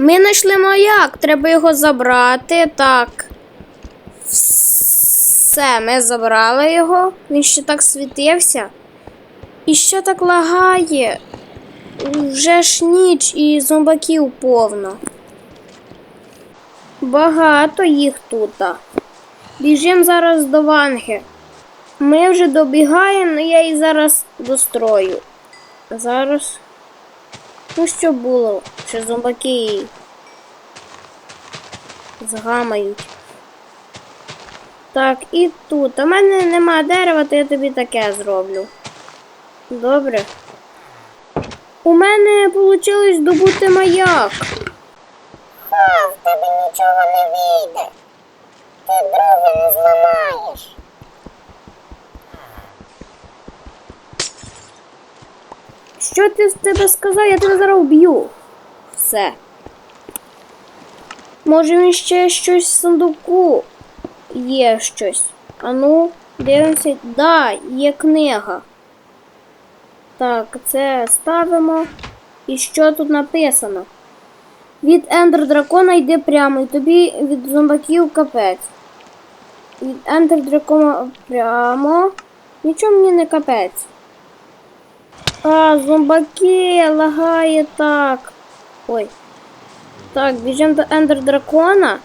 Ми знайшли маяк, треба його забрати. Так. Все, ми забрали його. Він ще так світився. І ще так лагає. Вже ж ніч і зомбаків повно. Багато їх тут. Біжимо зараз до Ванги. Ми вже добігаємо, але я її зараз дострою. Зараз. Ну що було? Ще зомбаки згамають. Так, і тут. У мене нема дерева, то я тобі таке зроблю. Добре. У мене вийшло здобути маяк. Ха, в тебе нічого не вийде. Ти друге не зламаєш. Що ти з тебе сказав? Я тебе зараз вб'ю. Все. Може він ще щось в сундуку є щось. Ану, дивимося. Да, є книга. Так, це ставимо. І що тут написано? Від Ендер Дракона йди прямо, і тобі від зомбаків капець. Від Ендер Дракона прямо. Нічого мені не капець. А, зомбаки, лагає так. Ой. Так, біжимо до Ендер Дракона.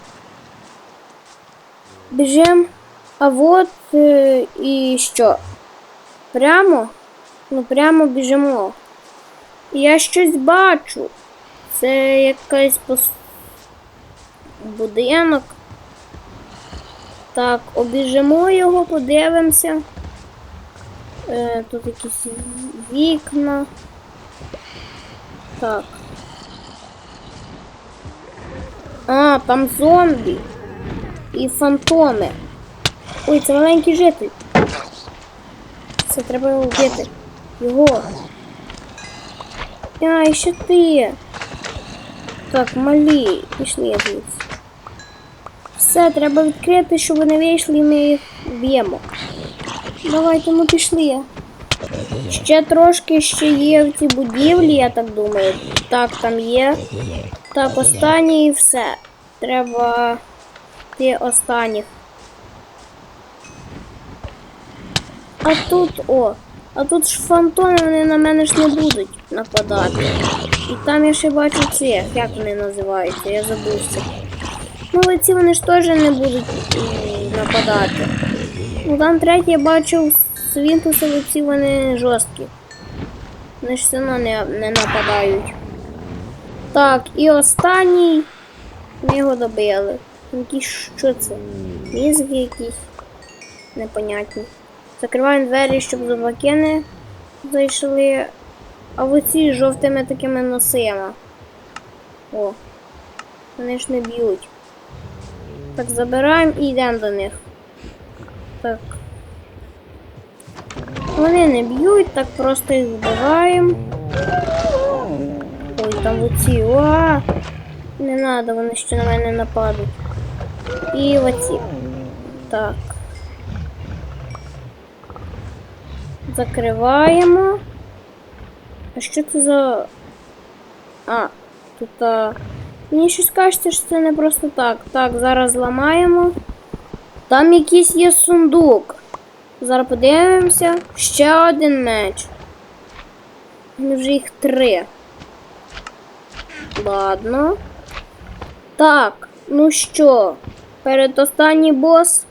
Біжимо. А от е, і що? Прямо? Ну, прямо біжимо. Я щось бачу. Це якийсь пос... будинок. Так, обіжимо його, подивимося. Е, тут якісь вікна. Так. А, там зомбі. І фантоми. Ой, це маленький житель. Це треба його вбити. Його. А, і ще ти. Так, малі, пішли звідси. Все, треба відкрити, щоб вони вийшли і ми їх б'ємо. Давайте, ну пішли. Ще трошки ще є в цій будівлі, я так думаю. Так, там є. Так, останній і все. Треба ти останніх. А тут, о, а тут ж фантоми, вони на мене ж не будуть нападати. І там я ще бачу цих, як вони називаються, я забувся. Ну, ці вони ж теж не будуть нападати. Ну там третій я бачив свінтуси, ці вони жорсткі. Вони ж все не, не нападають. Так, і останній. Ми його добили. Якісь що це? Мізги якісь непонятні. Закриваємо двері, щоб зубаки не зайшли. А оці з жовтими такими носима. О. Вони ж не б'ють. Так, забираємо і йдемо до них. Так. Вони не б'ють, так просто їх вбиваємо. Ой, там оці. Уа! Не треба, вони ще на мене нападуть. І оці. Так. Закриваємо. А що це за. А, тут. А... Мені щось кажеться, що це не просто так. Так, зараз зламаємо. Там якийсь є сундук. Зараз подивимося. Ще один меч. Вже їх три. Ладно. Так, ну що, передостанній бос.